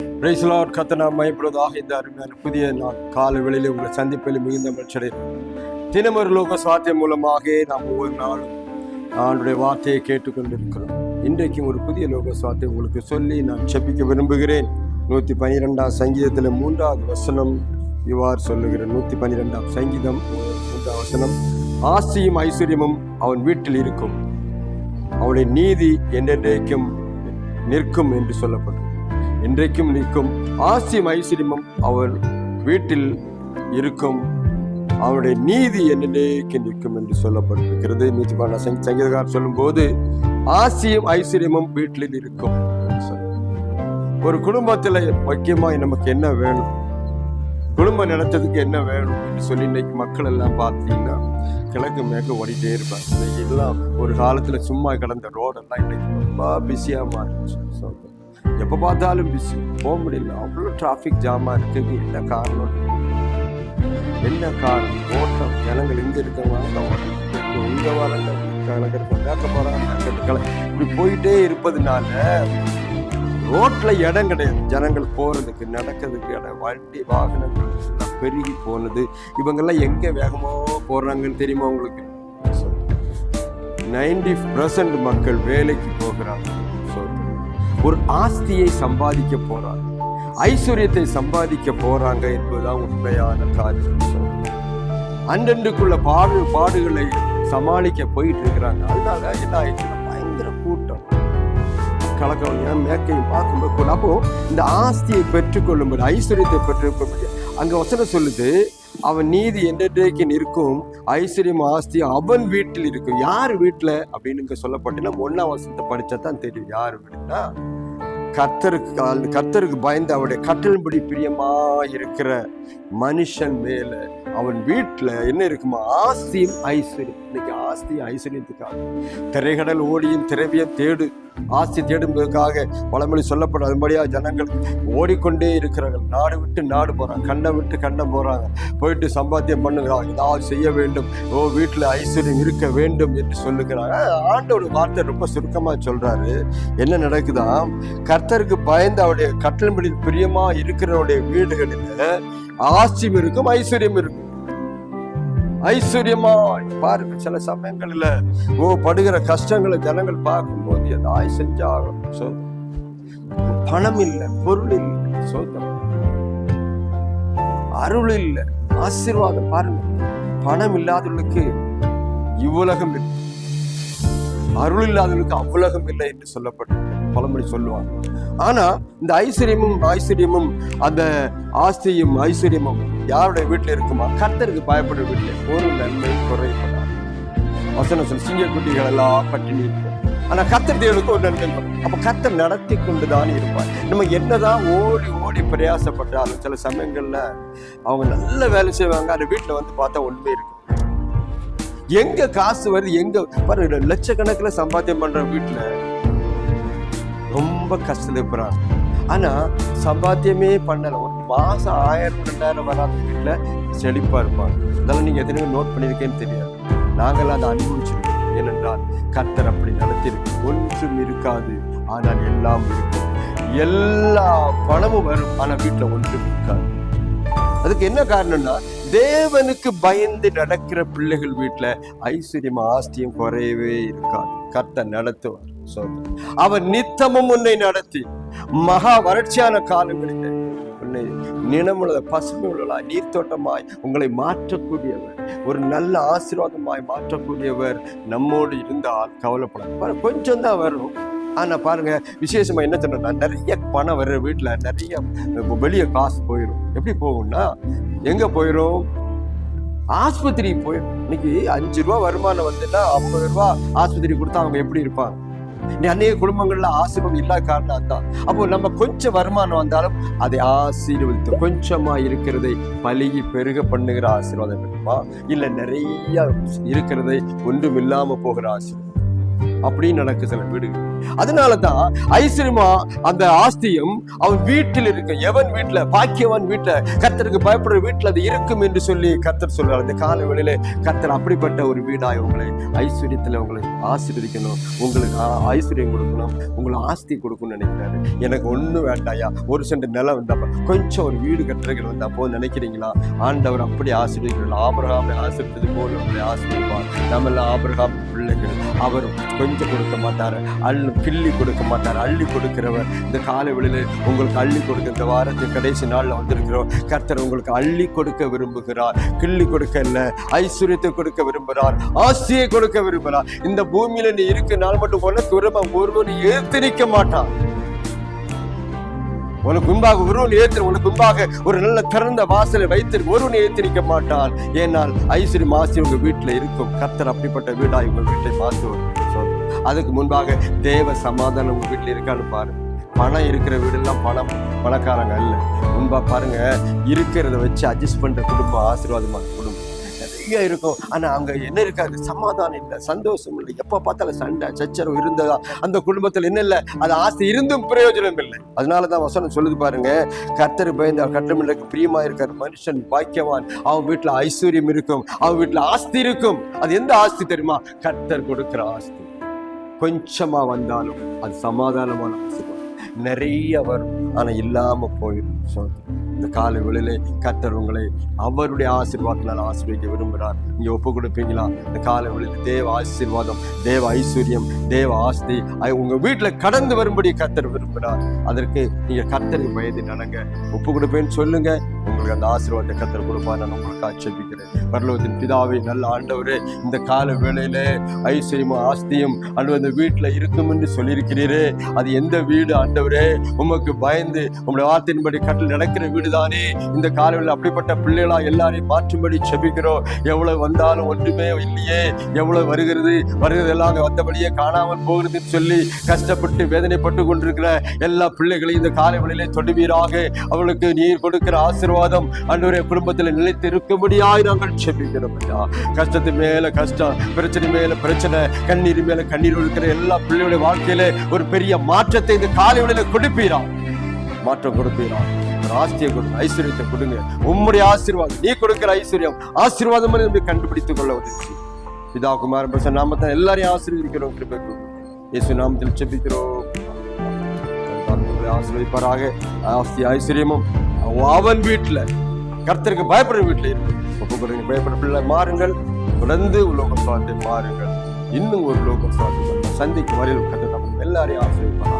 பிரைஸ்லாட் கத்தனா மயப்படுவதாக இந்த அருமையான புதிய நாள் காலை வேளையிலே உங்களை சந்திப்பில் மிகுந்த மகிழ்ச்சியடை தினமொரு லோக சாத்தியம் மூலமாக நாம் ஒவ்வொரு நாளும் ஆண்டுடைய வார்த்தையை கேட்டுக்கொண்டிருக்கிறோம். இன்றைக்கும் ஒரு புதிய லோக சாத்தியம் உங்களுக்கு சொல்லி நான் செப்பிக்க விரும்புகிறேன். நூற்றி பனிரெண்டாம் சங்கீதத்தில் மூன்றாவது வசனம் இவ்வாறு சொல்லுகிறேன் நூற்றி பன்னிரெண்டாம் சங்கீதம் மூன்றாம் வசனம் ஆசியும் ஐஸ்வர்யமும் அவன் வீட்டில் இருக்கும். அவனுடைய நீதி என்றென்றைக்கும் நிற்கும் என்று சொல்லப்படும் இன்றைக்கும் நிற்கும் ஆசியும் ஐஸ்வர்யமும் அவர் வீட்டில் இருக்கும். அவனுடைய நீதி என்னென்னைக்கு நிற்கும் என்று சொல்லப்பட்டிருக்கிறது. நூற்றி பன்னெண்டு சங்கீதக்காரர் சொல்லும்போது ஆசியும் ஐஸ்வர்யமும் வீட்டில் இருக்கும் ஒரு குடும்பத்தில் முக்கியமாக நமக்கு என்ன வேணும்? குடும்பம் நடத்ததுக்கு என்ன வேணும் சொல்லி இன்னைக்கு மக்கள் எல்லாம் பார்த்தீங்கன்னா கிழக்கு மேற்கு ஓடிட்டே இருப்பாங்க. எல்லாம் ஒரு காலத்தில் சும்மா கிடந்த ரோடெல்லாம் இன்னைக்கு ரொம்ப பிஸியாக மாறிடுச்சு. சொல்லுங்கள் எப்போ பார்த்தாலும் பிஸி போக முடியல. அவ்வளோ டிராஃபிக் ஜாமாக இருக்குது. என்ன காரணம்? என்ன காரணம்? ஓட்டம். ஜனங்கள் எங்கே இருக்கவங்க இங்கே இங்க வரங்க. கணக்கு இருக்க போறாங்க இப்படி போயிட்டே இருப்பதுனால ரோட்ல இடம் கிடையாது. ஜனங்கள் போறதுக்கு நடக்கிறதுக்கு இடம் வண்டி வாகனங்கள் பெருகி போனது. இவங்கெல்லாம் எங்க வேகமாக போகிறாங்கன்னு தெரியுமா உங்களுக்கு? நைன்டி பர்சன்ட் மக்கள் வேலைக்கு போகிறாங்க. ஒரு ஆஸ்தியை சம்பாதிக்க போறாங்க. ஐஸ்வர்யத்தை சம்பாதிக்க போறாங்க என்பதுதான் உண்மையான காரியம். சொல்றேன். அன்றன்றுக்குள்ள பாடு பாடுகளை சமாளிக்க போயிட்டு இருக்கிறாங்க. அதனால என்ன ஆயிடுச்சுன்னா பயங்கர கூட்டம். கலக்கம் மேற்கையும் பார்க்கும்போது அப்போ இந்த ஆஸ்தியை பெற்றுக்கொள்ளும்போது ஐஸ்வர்யத்தை பெற்றுக்கொள்ளும்போது அங்க வசனம் சொல்லுது அவன் நீதி என்றைக்கு நிற்கும் ஐஸ்வர்யம் ஆஸ்தி அவன் வீட்டில் இருக்கும். யார் வீட்டில் அப்படின்னு இங்கே சொல்லப்பட்டுன்னா ஒன்னாம் வசனத்தை படித்தா தான் தெரியும். யார் வீடுனா கர்த்தருக்கு கர்த்தருக்கு பயந்து அவருடைய கட்டளின்படி பிரியமா இருக்கிற மனுஷன் மேல அவன் வீட்டுல என்ன இருக்குமா? ஆஸ்தியும் ஐஸ்வர்யம். இன்னைக்கு ஆஸ்தி ஐஸ்வர்யத்துக்காக திரைகடல் ஓடியும் திரவியம் தேடு ஆஸ்தி தேடுவதற்காக பழமொழி சொல்லப்படும் அதுபடியாக ஜனங்கள் ஓடிக்கொண்டே இருக்கிறார்கள். நாடு விட்டு நாடு போகிறாங்க கண்ணை விட்டு கண்ணை போகிறாங்க போயிட்டு சம்பாத்தியம் பண்ணுகிறாங்க. ஏதாவது செய்ய வேண்டும். ஓ வீட்டில் ஐஸ்வர்யம் இருக்க வேண்டும் என்று சொல்லுகிறாங்க. ஆண்டோட வார்த்தை ரொம்ப சுருக்கமாக சொல்கிறாரு என்ன நடக்குதா? கர்த்தருக்கு பயந்து அவருடைய கட்டளம்படி பிரியமாக இருக்கிறவருடைய வீடுகளில் ஆஸ்தியும் இருக்கும் ஐஸ்வர்யம் இருக்கும். ஐஸ்வர்யமாய். பாருங்க சில சமயங்களில் ஓ படுகிற கஷ்டங்களை ஜனங்கள் பார்க்கும்போது ஏதாவது செஞ்சாகும் சொந்தம் பணம் இல்லை பொருள் இல்லை சொந்தம் அருள் இல்லை ஆசீர்வாதம். பாருங்க பணம் இல்லாதவர்களுக்கு இவ்வுலகம் இல்லை. அருள் இல்லாதவர்களுக்கு அவ்வுலகம் இல்லை என்று சொல்லப்பட்டு பழமொழி சொல்லுவாங்க. ஆனா இந்த ஐஸ்வர்யமும் ஐஸ்வர்யமும் அந்த ஆஸ்தியும் ஐஸ்வர்யமும் யாருடைய வீட்டில் இருக்குமா? கர்த்தருக்கு பயப்படுற வீட்டில் ஒரு நன்மை குறைப்படாது வசனம் சிங்க குட்டிகள் எல்லாம் பட்டினி இருக்கும் ஆனா கத்தர் தேவனுக்கு ஒரு நன்மை அப்ப கர்த்தர் நடத்தி கொண்டுதான் இருப்பார். நம்ம என்னதான் ஓடி ஓடி பிரயாசப்பட்டாலும் சில சமயங்கள்ல அவங்க நல்ல வேலை செய்வாங்க. அந்த வீட்டில் வந்து பார்த்தா ஒண்ணுமே இருக்கு எங்க காசு வருது எங்க பாரு லட்சக்கணக்கில் சம்பாத்தியம் பண்ற வீட்டுல ரொம்ப கஷ்டப்படுறாங்க ஆனா சம்பாத்தியமே பண்ணல. ஒரு மாசம் ஆயிரம் ரெண்டாயிரம் வராத வீட்டில் செழிப்பா இருப்பாங்க அதெல்லாம் நீங்க எத்தனை நோட் பண்ணியிருக்கேன்னு தெரியாது. நாங்களாம் அதை அனுபவிச்சிருக்கோம். ஏனென்றால் கர்த்தர் அப்படி நடத்திருக்கு ஒன்றும் இருக்காது. ஆனால் எல்லாம் இருக்கும். எல்லா பணமும் வரும். ஆனால் வீட்டில் ஒன்றும் இருக்காது. அதுக்கு என்ன காரணம்னா தேவனுக்கு பயந்து நடக்கிற பிள்ளைகள் வீட்டில் ஐஸ்வர்யம் ஆஸ்தியம் குறையவே இருக்காது. கர்த்தர் நடத்துவார். அவர் நித்தமும் உன்னை நடத்தி மகா வறட்சியான காலங்களில் உன்னை நினமுள்ள பசுமை நீர்த்தோட்டமாய் உங்களை மாற்றக்கூடியவர் ஒரு நல்ல ஆசீர்வாதமாய் மாற்றக்கூடியவர் நம்மோடு இருந்தால் கவலைப்பட கொஞ்சம் தான் வரும். ஆனால் பாருங்க விசேஷமா என்ன சொன்னா நிறைய பணம் வர்ற வீட்டில் நிறைய வெளியே காசு போயிடும் எப்படி போகும்னா எங்க போயிடும் ஆஸ்பத்திரிக்கு போயிடும் இன்னைக்கு அஞ்சு ரூபா வருமானம் வந்துன்னா ஐம்பது ரூபா ஆஸ்பத்திரி கொடுத்தா அவங்க எப்படி இருப்பாங்க? அநேக குடும்பங்கள்ல ஆசீர்வாதம் இல்லாத காரணம் அதான் அப்போ நம்ம கொஞ்சம் வருமானம் வந்தாலும் அதை ஆசீர்வதித்து கொஞ்சமா இருக்கிறதை பழகி பெருக பண்ணுகிற ஆசீர்வாதம் இருக்குமா? இல்ல நிறைய இருக்கிறதை ஒன்றும் இல்லாம போகிற ஆசீர்வாதம் அப்படின்னு நடக்கு சில வீடுகள் அதனாலதான் ஐஸ்வர்யமா அந்த ஆஸ்தியும் அவன் வீட்டில் இருக்க எவன் வீட்டுல பாக்கியவன் வீட்டுல கர்த்தருக்கு பயப்படுற வீட்டுல அது இருக்கும் என்று சொல்லி கர்த்தர் சொல்றார். அந்த கால வேளையில கர்த்தர் அப்படிப்பட்ட ஒரு வீடாய் உங்களை ஐஸ்வர்யத்துல உங்களை ஆசீர்வதிக்கணும். உங்களுக்கு ஐஸ்வர்யம் கொடுக்கணும். உங்களை ஆஸ்தி கொடுக்கணும்னு நினைக்கிறாரு. எனக்கு ஒண்ணும் வேண்டாயா ஒரு சென்ட் நிலம் வந்தா கொஞ்சம் ஒரு வீடு கட்டுறதுக்கு வந்தா போ நினைக்கிறீங்களா? ஆண்டவர் அப்படி ஆசீர்வதிக்கிறார். ஆபரகாமை ஆசிரியது போல உங்களை ஆசீர்வதிப்பார். நம்மள ஆபரகாம் பிள்ளைகள் அவர் கொஞ்சம் கொடுக்க மாட்டார். அள்ளு கிள்ளி கொடுக்க மாட்டார். அள்ளி கொடுக்கிறவர் இந்த காலை வெளியில் உங்களுக்கு அள்ளி கொடுக்க இந்த வாரத்தின் கடைசி நாள்ல வந்திருக்கிறோம். கர்த்தர் உங்களுக்கு அள்ளி கொடுக்க விரும்புகிறார். கிள்ளி கொடுக்க இல்லை ஐஸ்வர்யத்தை கொடுக்க விரும்புகிறார். ஆசையை கொடுக்க விரும்புகிறார். இந்த பூமியில நீ இருக்க நாள் மட்டும் உனக்கு விரும்ப ஒருவன் ஏத்து நிற்க மாட்டான். உனக்கு முன்பாக ஒருவன் ஏத்து உனக்கு முன்பாக ஒரு நல்ல திறந்த வாசலை வைத்து ஒருவன் ஏத்திரிக்க மாட்டான். ஏனால் ஐஸ்வர்யம் ஆசி உங்க வீட்டுல இருக்கும். கர்த்தர் அப்படிப்பட்ட வீடாய் உங்க வீட்டை பார்த்து அதுக்கு முன்பாக தேவ சமாதானம் உங்க வீட்டில் இருக்கான்னு பாருங்க பணம் இருக்கிற வீடெல்லாம் பணம் பணக்காரங்க இல்லை முன்பா பாருங்க இருக்கிறத வச்சு அட்ஜஸ்ட் பண்ணுற குடும்பம் ஆசீர்வாதமான குடும்பம். நிறைய இருக்கும். ஆனால் அங்கே என்ன இருக்காது? சமாதானம் இல்லை சந்தோஷம் இல்லை. எப்போ பார்த்தாலும் சண்டை சச்சரவு இருந்ததா? அந்த குடும்பத்தில் என்ன இல்லை? அது ஆசை இருந்தும் பிரயோஜனம் இல்லை. அதனால தான் வசனம் சொல்லுது பாருங்க கர்த்தர் பயந்த கட்டமில்லைக்கு பிரியமா இருக்கார். மனுஷன் பாக்கியவான். அவன் வீட்டில் ஐஸ்வர்யம் இருக்கும் அவன் வீட்டில் ஆஸ்தி இருக்கும். அது எந்த ஆஸ்தி தெரியுமா? கர்த்தர் கொடுக்குற ஆஸ்தி. கொஞ்சமா வந்தாலும் அது சமாதானமான நிறைய வரும். ஆனால் இல்லாமல் போயிடும். சோதனை இந்த காலை வேளையிலே கத்தர் உங்களை அவருடைய ஆசீர்வாதத்தினால் ஆசீர்வதிக்க விரும்புகிறார். நீங்கள் ஒப்பு கொடுப்பீங்களா? இந்த காலை வேளையில தேவ ஆசீர்வாதம் தேவ ஐஸ்வர்யம் தேவ ஆஸ்தி உங்கள் வீட்டில் கடந்து வரும்படி கத்தர் விரும்புகிறார். அதற்கு நீங்கள் கத்தரின் வயது நடங்க ஒப்பு கொடுப்பேன்னு சொல்லுங்கள் உங்களுக்கு அந்த ஆசீர்வாதத்தை கத்தர் கொடுப்பார் நான் உங்களுக்கு ஆட்சேபிக்கிறேன் பரலோகத்தின் பிதாவை நல்ல ஆண்டவரே இந்த கால வேளையில ஐஸ்வர்யமும் ஆஸ்தியும் அல்லது அந்த வீட்டுல இருக்கும் என்று சொல்லியிருக்கிறீரே. அது எந்த வீடு ஆண்டவரே? உமக்கு பயந்து உங்களுடைய வார்த்தையின்படி கட்டில் நடக்கிற வீடு தானே இந்த காலவில் அப்படிப்பட்ட பிள்ளைகளா எல்லாரையும் மாற்றும்படி செபிக்கிறோம். எவ்வளவு வந்தாலும் ஒன்றுமே இல்லையே. எவ்வளவு வருகிறது? வருகிறது எல்லாம் வந்தபடியே காணாமல் போகிறதுன்னு சொல்லி கஷ்டப்பட்டு வேதனைப்பட்டு கொண்டிருக்கிற எல்லா பிள்ளைகளையும் இந்த காலை வேளையிலே தொடுவீராக. அவளுக்கு நீர் கொடுக்கிற ஆசீர்வாதம் அன்றைய குடும்பத்தில் நிலைத்து இருக்கும்படியாய் நாங்கள் செபிக்கிறோம் ஐயா கஷ்டத்து மேல கஷ்டம் பிரச்சனை மேல பிரச்சனை கண்ணீர் மேல கண்ணீர் இருக்கிற எல்லா பிள்ளைகளுடைய வாழ்க்கையில ஒரு பெரிய மாற்றத்தை இந்த காலை வேளையில கொடுப்பீரா? மாற்றம் கொடுப்பீரா? ஆஸ்தியை கொடுங்க ஐஸ்வர்யத்தை கொடுங்க. உம்முடைய ஆசீர்வாதம் நீ கொடுக்கிற ஐஸ்வர்யம் ஆசீர்வாதம் கண்டுபிடித்துக் கொள்ள உதவி பிதா குமாரன் பிரசன் நாமத்தை எல்லாரையும் ஆசீர்வதிக்கிறோம் கிருபைக்கு. இயேசு நாமத்தில் செபிக்கிறோம். ஆசீர்வதிப்பாராக. ஆஸ்தி ஐஸ்வர்யமும் அவன் வீட்டில் கர்த்தருக்கு பயப்படுற வீட்டில் இருக்கு. ஒப்பு கொடுங்க பயப்படுற பிள்ளை மாறுங்கள். தொடர்ந்து உலோகம் சுவாத்தை மாறுங்கள். இன்னும் ஒரு லோக சுவாத்தை சந்திக்கும் வரையில் கற்று நம்ம எல்லாரையும் ஆசீர்வதிப்பாராக.